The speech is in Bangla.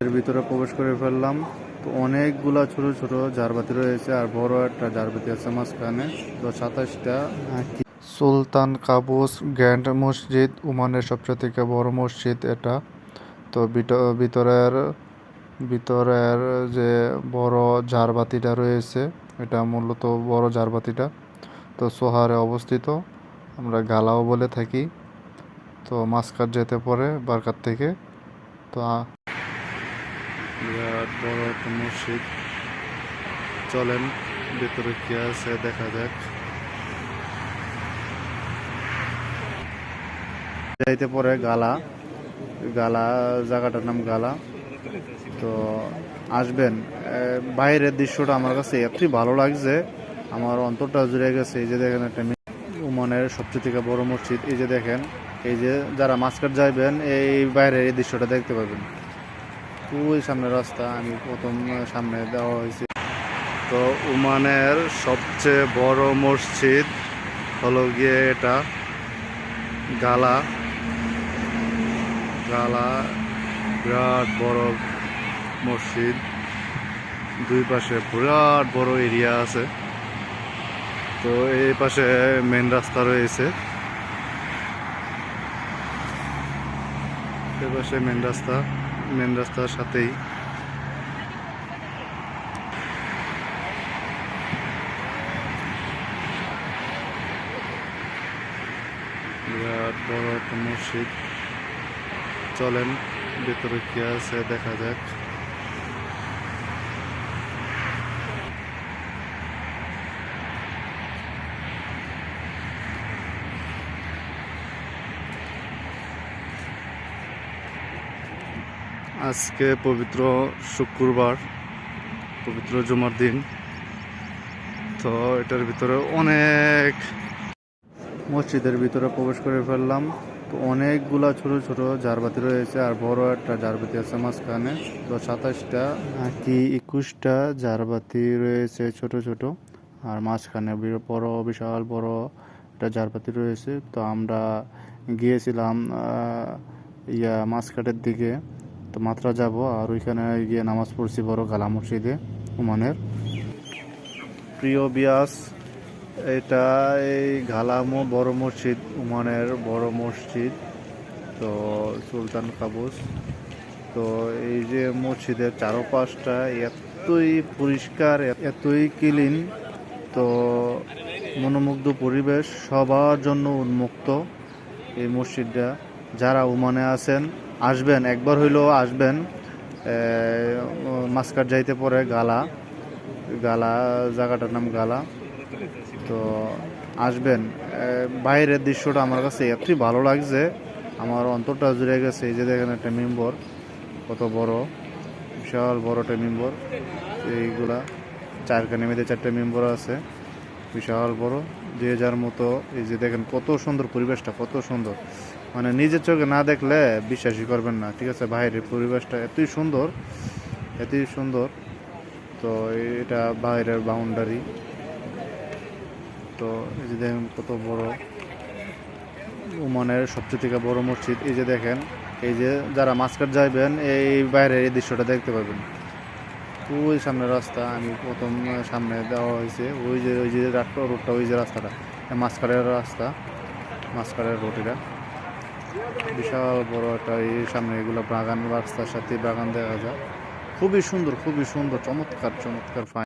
এর ভিতরে প্রবেশ করে ফেললাম। তো অনেকগুলা ছোট ছোট জারবাতি রয়েছে আর বড় একটা জারবাতি আছে মাঝখানে। তো সাতাশটা সুলতান কাবুস গ্র্যান্ড মসজিদ, ওমানের সবচেয়ে থেকে বড় মসজিদ এটা। তো ভিত- ভিতরের ভিতরের যে বড় ঝাড়বাতিটা রয়েছে, এটা মূলত বড় ঝাড়বাতিটা তো সোহারে অবস্থিত, আমরা গালাও বলে থাকি। তো মাসকাট যেতে পরে বারকার থেকে। তো বড় মসজিদ। চলেন, ভেতরে কি আছে দেখা যাক। যাইতে পরে গালা। গালা, জায়গাটার নাম গালা। তো আসবেন। বাইরের দৃশ্যটা আমার কাছে এতই ভালো লাগছে, আমার অন্তরটা জুড়ে গেছে। এই যে দেখেন একটা ওমানের সবচেয়ে থেকে বড় মসজিদ। এই যে দেখেন, এই যে যারা মাসকাট যাইবেন, এই বাইরের এই দৃশ্যটা দেখতে পাবেন। ওই সামনে রাস্তা, আমি প্রথম সামনে দেওয়া হয়েছে। তো ওমানের সবচেয়ে বড় মসজিদ হলো গিয়ে এটা গালা। গালা বিরাট বড় মসজিদ। দুই পাশে বিরাট বড় এরিয়া আছে। তো এই পাশে মেন রাস্তা রয়েছে। এই পাশে মেন রাস্তা। মেন রাস্তার সাথেই। বিরাট বড় একটা মসজিদ। চলেন ভেতরে কি আছে দেখা যাক। আজকে পবিত্র শুক্রবার, পবিত্র জুমার দিন। তো এটার ভিতরে অনেক মসজিদের ভিতরে প্রবেশ করে ফেললাম। তো অনেকগুলা ছোট ছোট জারবাতি রয়েছে আর বড় একটা জারবাতি আছে মাঝখানে। তো সাতাশটা কি একুশটা জারবাতি রয়েছে ছোট ছোট। আর মাঝখানে বড়, বিশাল বড় একটা জারবাতি রয়েছে। তো আমরা গিয়েছিলাম ইয়া মাঝখাটের দিকে। তো মাত্রা যাব আর ওইখানে গিয়ে নামাজ পড়ছি বড় গালা মসজিদে, ওমানের। প্রিয় বিয়াস, এটা এই ঘালামো বড় মসজিদ, ওমানের বড় মসজিদ, তো সুলতান কাবুস। তো এই যে মসজিদের চারপাশটা এতই পরিষ্কার, এতই ক্লিন, তো মনোমুগ্ধ পরিবেশ সবার জন্য উন্মুক্ত এই মসজিদটা। যারা ওমানে আছেন, আসবেন, একবার হইলেও আসবেন মাসকাট যাইতে পরে গালা গালা, জায়গাটার নাম গালা, তো আসবেন। বাইরের দৃশ্যটা আমার কাছে এতই ভালো লাগছে, আমার অন্তরটা জুড়ে গেছে, এই যে দেখেন একটা মেম্বর, কত বড়, বিশাল বড় একটা মেম্বর, এইগুলা, চারখানে মেয়েদের চারটে মেম্বর আছে, বিশাল বড়, যে যার মতো, এই যে দেখেন কত সুন্দর পরিবেশটা, কত সুন্দর। মানে নিজের চোখে না দেখলে বিশ্বাসই করবেন না। ঠিক আছে, বাইরের পরিবেশটা এতই সুন্দর এতই সুন্দর। তো এটা বাইরের বাউন্ডারি তো এই যে দেখেন কত বড় ওমানের সবচেয়ে থেকে বড় মসজিদ। এই যে দেখেন, এই যে যারা মাসকাট যাইবেন, এই বাইরের এই দৃশ্যটা দেখতে পাবেন ওই সামনে রাস্তা, আমি প্রথম সামনে দেওয়া হয়েছে। ওই যে ওই যে রোডটা ওই যে রাস্তাটা মাসকারের রাস্তা মাসকারের রোড এটা। বিশাল বড় একটা এই সামনে এগুলো বাগান, রাস্তার সাথে বাগান দেখা যায়। খুবই সুন্দর খুবই সুন্দর, চমৎকার চমৎকার ফাইন।